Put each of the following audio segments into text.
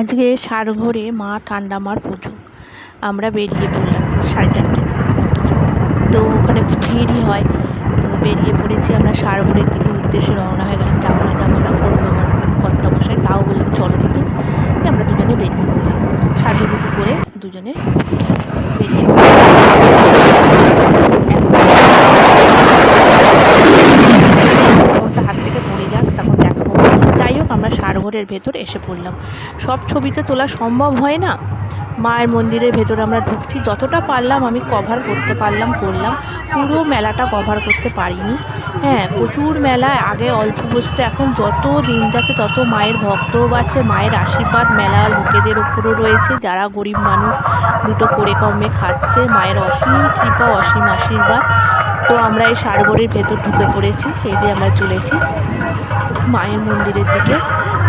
আজকে সার ঘরে মা ঠান্ডা মার পুজো। আমরা বেরিয়ে পড়লাম সাড়ে চারটে তো ওখানে ভিড়ই হয়, তো বেরিয়ে পড়েছি আমরা সার ভরে দিকে উদ্দেশ্যে রওনা হয়ে গেলাম যাব না যাব না করব আমার কর্তামশাই তাও বললাম চলো দিকে দিয়ে আমরা দুজনে বেরিয়ে পড়লাম সাজুগুজু করে দুজনে বেরিয়ে ফোনটা হাত থেকে পড়ে যাক তখন দেখাবো যাই হোক সারঘরের ভেতর এসে পড়লাম। সব ছবিতে তোলা সম্ভব হয় না? মায়ের মন্দিরের ভেতরে আমরা ঢুকছি, যতটা পারলাম আমি কভার করতে পারলাম, করলাম। পুরো মেলাটা কভার করতে পারিনি। হ্যাঁ প্রচুর মেলা, আগে অল্প বসতে, এখন যত দিন যাচ্ছে তত মায়ের ভক্তও বাড়ছে, মায়ের আশীর্বাদ মেলা লোকেদের ওপরও রয়েছে। যারা গরিব মানুষ, দুটো করে কমে খাচ্ছে, মায়ের অসীম কৃপা, অসীম আশীর্বাদ। তো আমরা এই সারগড়ের ভেতর ঢুকে পড়েছি, এই যে আমরা চলেছি মায়ের মন্দিরের দিকে।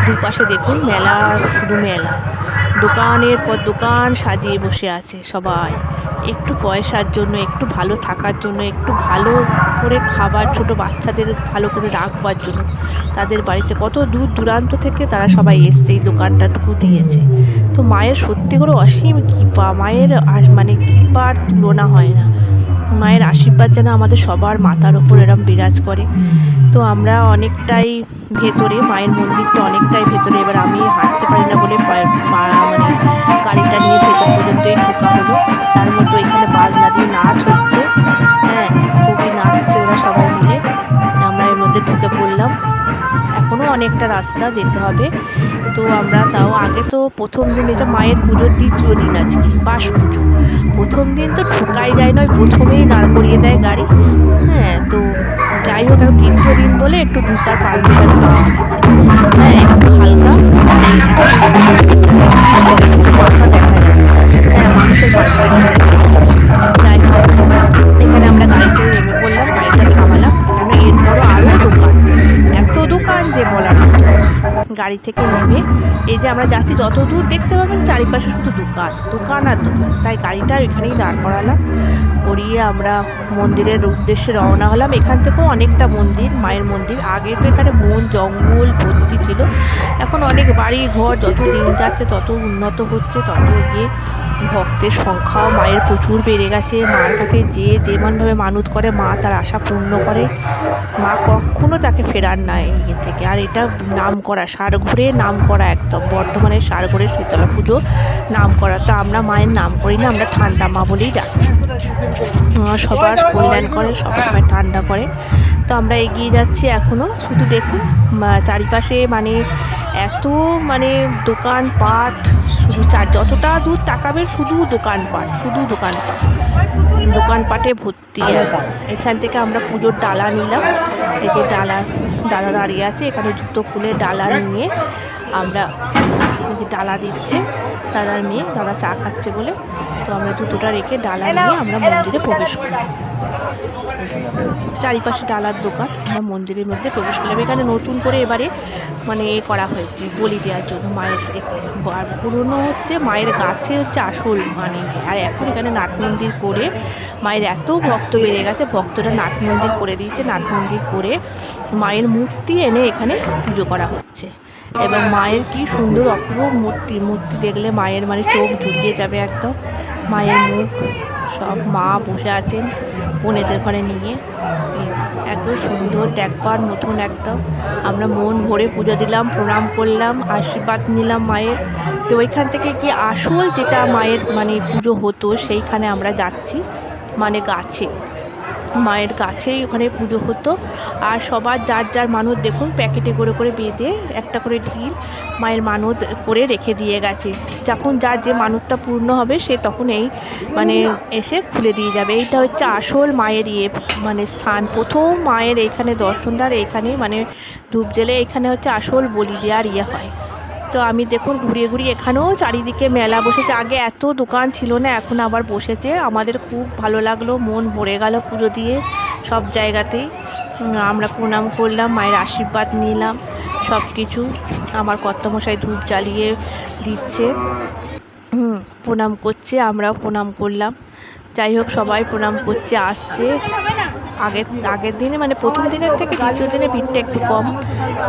দুপাশে দেখুন মেলা, শুধু মেলা। দোকানের পর দোকান সাজিয়ে বসে আছে সবাই। একটু পয়সার জন্য, একটু ভালো থাকার জন্য, একটু ভালো করে খাবার ছোট বাচ্চাদের ভালো করে রাখবার জন্য। তাদের বাড়িতে কত দূর দূরান্ত থেকে তারা সবাই এসছে এই দোকানটাটুকু দিয়েছে। তো মায়ের সত্যি করে অসীম কৃপা, মায়ের মানে কৃপার তুলনা হয় না। মায়ের আশীর্বাদ যেন আমাদের সবার মাথার ওপর এরম বিরাজ করে। তো আমরা অনেকটাই ভেতরে, মায়ের মন্দিরটা অনেকটাই ভেতরে। এবার আমি হাঁটতে পারি না বলে মানে গাড়িটা নিয়ে ভেতর পর্যন্তই ঢোকা হলো। তার মধ্যে এখানে বাজনা দিয়ে নাচ হচ্ছে। হ্যাঁ খুবই নাচছে ওরা সবাই মিলে। আমরা এর মধ্যে ঢুকে পড়লাম। এখনও অনেকটা রাস্তা যেতে হবে। তো আমরা তাও আগে তো প্রথম দিন এটা মায়ের পুজোর দ্বিতীয় দিন আজকে, বাস পুজো। প্রথম দিন তো ঠোকাই যায় নয়, প্রথমেই দাঁড় করিয়ে দেয় গাড়ি। যাই হোক এখন তৃতীয় দিন বলে একটু ঢোকার পারমিশন দেওয়া হ্যাঁ একটু হালকা। হ্যাঁ এখানে আমরা নেমে থামালাম। আরও দোকান। এত দোকান যে গাড়ি থেকে নেমে এই যে আমরা যাচ্ছি, যত দূর দেখতে পাবেন চারিপাশে শুধু দোকান দোকান আর দোকান। তাই গাড়িটা এখানেই দাঁড় করালাম। করিয়ে আমরা মন্দিরের উদ্দেশ্যে রওনা হলাম। এখান থেকেও অনেকটা মন্দির, মায়ের মন্দির। আগে তো এখানে বন, জঙ্গল ভর্তি ছিল। এখন অনেক বাড়ি ঘর, যত দিন যাচ্ছে তত উন্নত হচ্ছে, তত এগিয়ে ভক্তের সংখ্যাও মায়ের প্রচুর বেড়ে গেছে। মার কাছে যে যেমনভাবে মানত করে, মা তার আশা পূর্ণ করে। মা কখনো তাকে ফেরার না ইয়ে থেকে। আর এটা নাম করা সারঘুরে নাম করা একদম। বর্ধমানের সারঘুরে শীতলা পুজো নাম করা তো আমরা মায়ের নাম করি না, আমরা ঠান্ডা মা বলেই ডাকি। সবার কল্যাণ করে সবসময় ঠান্ডা করে। তো আমরা এগিয়ে যাচ্ছি এখনও শুধু দেখুন চারিপাশে মানে এত মানে দোকানপাট, শুধু চার যতটা দূর তাকাবেন শুধু দোকানপাট শুধু দোকানপাট। দোকানপাটে ভর্তি। এখান থেকে আমরা পুজোর ডালা নিলাম। এই যে ডালা ডালা দাঁড়িয়ে আছে, এখানে জুতো খুলে ডালা নিয়ে আমরা ডালা দিচ্ছে, দাদার মেয়ে, দাদা চা খাচ্ছে বলে। তো আমরা জুতোটা রেখে ডালা নিয়ে আমরা মন্দিরে প্রবেশ করলাম চারিপাশে ডালার দোকান, আমরা মন্দিরের মধ্যে প্রবেশ করলাম। এখানে নতুন করে এবারে মানে এ করা হয়েছে, বলি দেওয়ার জন্য মায়ের আর পুরনো হচ্ছে মায়ের গাছে হচ্ছে আসল মানে। আর এখন এখানে নাট মন্দির করে মায়ের এত ভক্ত বেড়ে গেছে, ভক্তরা নাট মন্দির করে দিয়েছে, নাট মন্দির করে মায়ের মূর্তি এনে এখানে পুজো করা হচ্ছে। এবং মায়ের কি সুন্দর অপূর্ব মূর্তি। মূর্তি দেখলে মায়ের মানে চোখ জুড়িয়ে যাবে একদম। মায়ের মুখ, সব মা বসে আছেন বোনেদের ঘরে নিয়ে। এত সুন্দর দেখবার মতন একদম। আমরা মন ভরে পুজো দিলাম, প্রণাম করলাম, আশীর্বাদ নিলাম মায়ের। তো ওইখান থেকে কি আসল যেটা মায়ের মানে পুজো হতো, সেইখানে আমরা যাচ্ছি। মানে গাছে। মায়ের কাছেই ওখানে পুজো হতো। আর সবার যার যার মানত দেখুন, প্যাকেটে করে করে বেঁধে একটা করে ঢিল মায়ের মানত করে রেখে দিয়ে গেছে। যখন যার যে মানতটা পূর্ণ হবে, সে তখন এই মানে এসে খুলে দিয়ে যাবে। এইটা হচ্ছে আসল মায়ের ইয়ে মানে স্থান। প্রথম মায়ের এখানে দর্শনদার এখানে মানে ধূপ জেলে এখানে হচ্ছে আসল বলি দেওয়ার ইয়ে হয়। তো আমি দেখুন ঘুরিয়ে ঘুরিয়ে এখানেও চারিদিকে মেলা বসেছে। আগে এত দোকান ছিল না, এখন আবার বসেছে। আমাদের খুব ভালো লাগল, মন ভরে গেল পুজো দিয়ে সব জায়গাতেই। আমরা প্রণাম করলাম, মায়ের আশীর্বাদ নিলাম সব কিছু আমার কর্তামশাই ধূপ জ্বালিয়ে দিচ্ছে। প্রণাম করছে, আমরাও প্রণাম করলাম। যাই হোক, সবাই প্রণাম করছে, আসছে। আগের আগের দিনে মানে প্রথম দিনের থেকে দ্বিতীয় দিনে ভিড়টা একটু কম।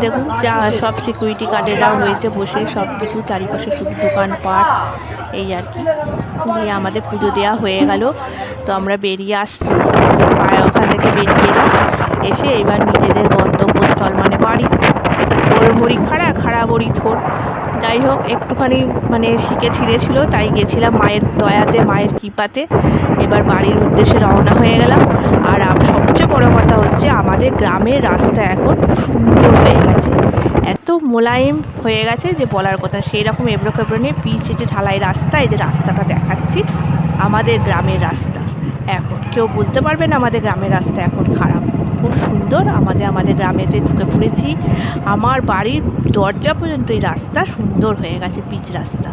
দেখুন, যা সব সিকিউরিটি গার্ডেরাও রয়েছে বসে সব কিছু চারিপাশে শুধু দোকানপাট। এই আর কি। দিয়ে আমাদের পুজো দেওয়া হয়ে গেল। তো আমরা বেরিয়ে আসছি। ওখান থেকে বেরিয়ে এসে এবার নিজেদের গন্তব্যস্থল মানে বাড়ি। ওর মুড়ি খাড়া খাড়া বড়ি থোর যাই হোক, একটুখানি মানে শিখে ছিঁড়েছিল, তাই গেছিলাম মায়ের দয়াতে, মায়ের কৃপাতে। এবার বাড়ির উদ্দেশ্যে রওনা হয়ে গেলাম। আর সবচেয়ে বড় কথা হচ্ছে, আমাদের গ্রামের রাস্তা এখন সুন্দর হয়ে গেছে। এত মোলায়েম হয়ে গেছে যে বলার কথা। সেই রকম এবড়ো খেবড়ো নিয়ে পিচ যে ঢালাই রাস্তা, এই যে রাস্তাটা দেখাচ্ছি, আমাদের গ্রামের রাস্তা। এখন কেউ বলতে পারবে না আমাদের গ্রামের রাস্তা এখন খারাপ। খুব সুন্দর, আমাদের আমাদের গ্রামেতে ঢুকে পড়েছি। আমার বাড়ির দরজা পর্যন্ত এই রাস্তা সুন্দর হয়ে গেছে পিচ রাস্তা।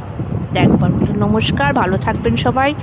দেখবার মতো। নমস্কার, ভালো থাকবেন সবাই।